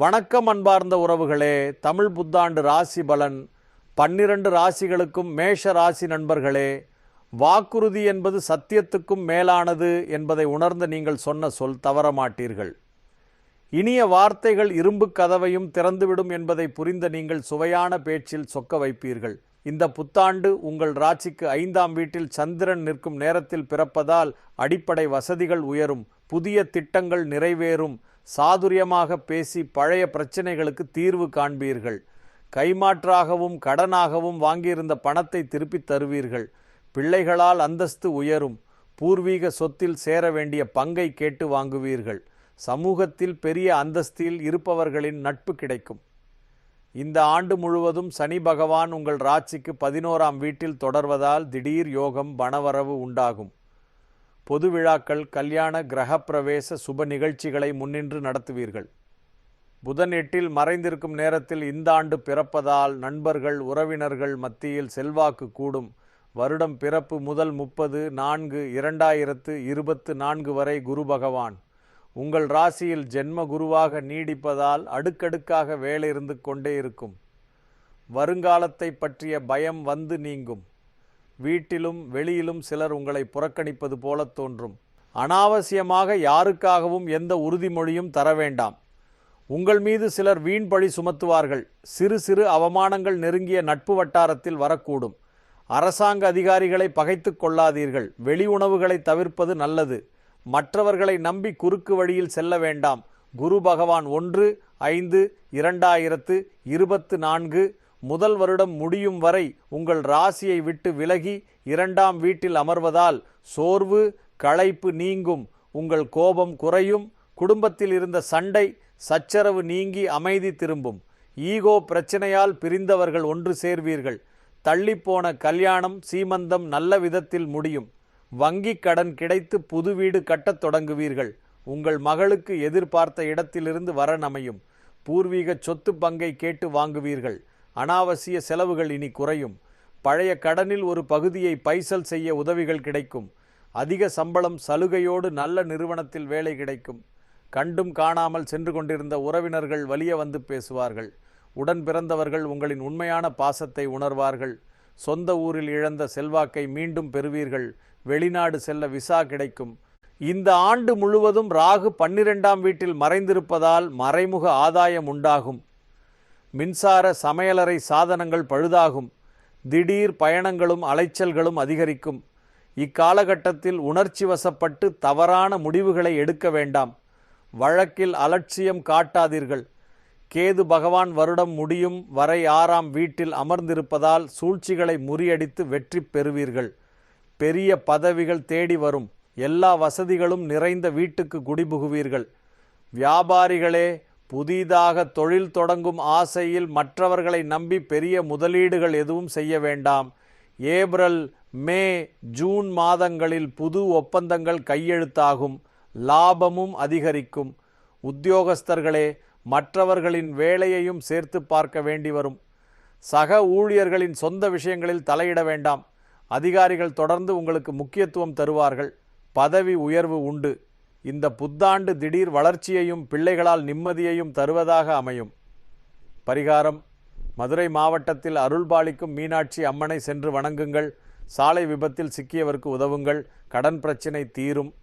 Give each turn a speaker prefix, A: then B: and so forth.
A: வணக்கம் அன்பார்ந்த உறவுகளே. தமிழ் புத்தாண்டு ராசி பலன். பன்னிரண்டு ராசிகளுக்கும் மேஷ ராசி நண்பர்களே வாக்குறுதி என்பது சத்தியத்துக்கும் மேலானது என்பதை உணர்ந்து நீங்கள் சொன்ன சொல் தவற மாட்டீர்கள் இனிய வார்த்தைகள் இரும்பு கதவையும் திறந்துவிடும் என்பதை புரிந்த நீங்கள் சுவையான பேச்சில் சொக்க வைப்பீர்கள். இந்த புத்தாண்டு உங்கள் ராசிக்கு ஐந்தாம் வீட்டில் சந்திரன் நிற்கும் நேரத்தில் பிறப்பதால் அடிப்படை வசதிகள் உயரும். புதிய திட்டங்கள் நிறைவேறும். சாதுரியமாக பேசி பழைய பிரச்சனைகளுக்கு தீர்வு காண்பீர்கள். கைமாற்றாகவும் கடனாகவும் வாங்கியிருந்த பணத்தை திருப்பித் தருவீர்கள். பிள்ளைகளால் அந்தஸ்து உயரும். பூர்வீக சொத்தில் சேர வேண்டிய பங்கை கேட்டு வாங்குவீர்கள். சமூகத்தில் பெரிய அந்தஸ்தில் இருப்பவர்களின் நட்பு கிடைக்கும். இந்த ஆண்டு முழுவதும் சனி பகவான் உங்கள் ராசிக்கு பதினோராம் வீட்டில் தொடர்வதால் திடீர் யோகம் பணவரவு உண்டாகும். பொது விழாக்கள் கல்யாண கிரகப்பிரவேச சுப நிகழ்ச்சிகளை முன்னின்று நடத்துவீர்கள். புதன் எட்டில் மறைந்திருக்கும் நேரத்தில் இந்த ஆண்டு பிறப்பதால் நண்பர்கள் உறவினர்கள் மத்தியில் செல்வாக்கு கூடும். வருடம் பிறப்பு முதல் முப்பது நான்கு இரண்டாயிரத்து இருபத்து நான்கு வரை குரு பகவான். உங்கள் ராசியில் ஜென்ம குருவாக நீடிப்பதால் அடுக்கடுக்காக வேலை இருந்து கொண்டே இருக்கும். வருங்காலத்தை பற்றிய பயம் வந்து நீங்கும். வீட்டிலும் வெளியிலும் சிலர் உங்களை புறக்கணிப்பது போல தோன்றும். அனாவசியமாக யாருக்காகவும் எந்த உறுதிமொழியும் தர வேண்டாம். உங்கள் மீது சிலர் வீண் பழி சுமத்துவார்கள். சிறு சிறு அவமானங்கள் நெருங்கிய நட்பு வட்டாரத்தில் வரக்கூடும். அரசாங்க அதிகாரிகளை பகைத்து கொள்ளாதீர்கள். வெளி உணவுகளை தவிர்ப்பது நல்லது. மற்றவர்களை நம்பி குறுக்கு வழியில் செல்ல வேண்டாம். குரு பகவான் ஒன்று ஐந்து இரண்டாயிரத்து இருபத்து நான்கு முதல் வருடம் முடியும் வரை உங்கள் ராசியை விட்டு விலகி இரண்டாம் வீட்டில் அமர்வதால் சோர்வு களைப்பு நீங்கும் உங்கள் கோபம் குறையும் குடும்பத்தில் இருந்த சண்டை சச்சரவு நீங்கி அமைதி திரும்பும். ஈகோ பிரச்சனையால் பிரிந்தவர்கள் ஒன்று சேர்வீர்கள். தள்ளிப்போன கல்யாணம் சீமந்தம் நல்ல விதத்தில் முடியும். வங்கி கடன் கிடைத்து புது வீடு கட்டத் தொடங்குவீர்கள். உங்கள் மகளுக்கு எதிர்பார்த்த இடத்திலிருந்து வரன் அமையும் பூர்வீக சொத்து பங்கை கேட்டு வாங்குவீர்கள். அனாவசிய செலவுகள் இனி குறையும். பழைய கடனில் ஒரு பகுதியை பைசல் செய்ய உதவிகள் கிடைக்கும். அதிக சம்பளம் சலுகையோடு நல்ல நிறுவனத்தில் வேலை கிடைக்கும். கண்டும் காணாமல் சென்று கொண்டிருந்த உறவினர்கள் வலிய வந்து பேசுவார்கள். உடன் பிறந்தவர்கள் உங்களின் உண்மையான பாசத்தை உணர்வார்கள். சொந்த ஊரில் இழந்த செல்வாக்கை மீண்டும் பெறுவீர்கள். வெளிநாடு செல்ல விசா கிடைக்கும். இந்த ஆண்டு முழுவதும் ராகு பன்னிரெண்டாம் வீட்டில் மறைந்திருப்பதால் மறைமுக ஆதாயம் உண்டாகும். மின்சார சமையலறை சாதனங்கள் பழுதாகும். திடீர் பயணங்களும் அலைச்சல்களும் அதிகரிக்கும். இக்காலகட்டத்தில் உணர்ச்சி வசப்பட்டு தவறான முடிவுகளை எடுக்க வேண்டாம். வழக்கில் அலட்சியம் காட்டாதீர்கள். கேது பகவான் வருடம் முடியும் வரை ஆறாம் வீட்டில் அமர்ந்திருப்பதால் சூழ்ச்சிகளை முறியடித்து வெற்றி பெறுவீர்கள். பெரிய பதவிகள் தேடி வரும். எல்லா வசதிகளும் நிறைந்த வீட்டுக்கு குடிபுகுவீர்கள். வியாபாரிகளே புதிதாக தொழில் தொடங்கும் ஆசையில் மற்றவர்களை நம்பி பெரிய முதலீடுகள் எதுவும் செய்ய வேண்டாம். ஏப்ரல் மே ஜூன் மாதங்களில் புது ஒப்பந்தங்கள் கையெழுத்தாகும். லாபமும் அதிகரிக்கும். உத்தியோகஸ்தர்களே மற்றவர்களின் வேலையையும் சேர்த்து பார்க்க வேண்டி வரும். சக ஊழியர்களின் சொந்த விஷயங்களில் தலையிட வேண்டாம். அதிகாரிகள் தொடர்ந்து உங்களுக்கு முக்கியத்துவம் தருவார்கள். பதவி உயர்வு உண்டு. இந்த புத்தாண்டு திடீர் வளர்ச்சியையும் பிள்ளைகளால் நிம்மதியையும் தருவதாக அமையும். பரிகாரம் மதுரை மாவட்டத்தில் அருள்பாலிக்கும் மீனாட்சி அம்மனை சென்று வணங்குங்கள். சாலை விபத்தில் சிக்கியவருக்கு உதவுங்கள். கடன் பிரச்சினை தீரும்.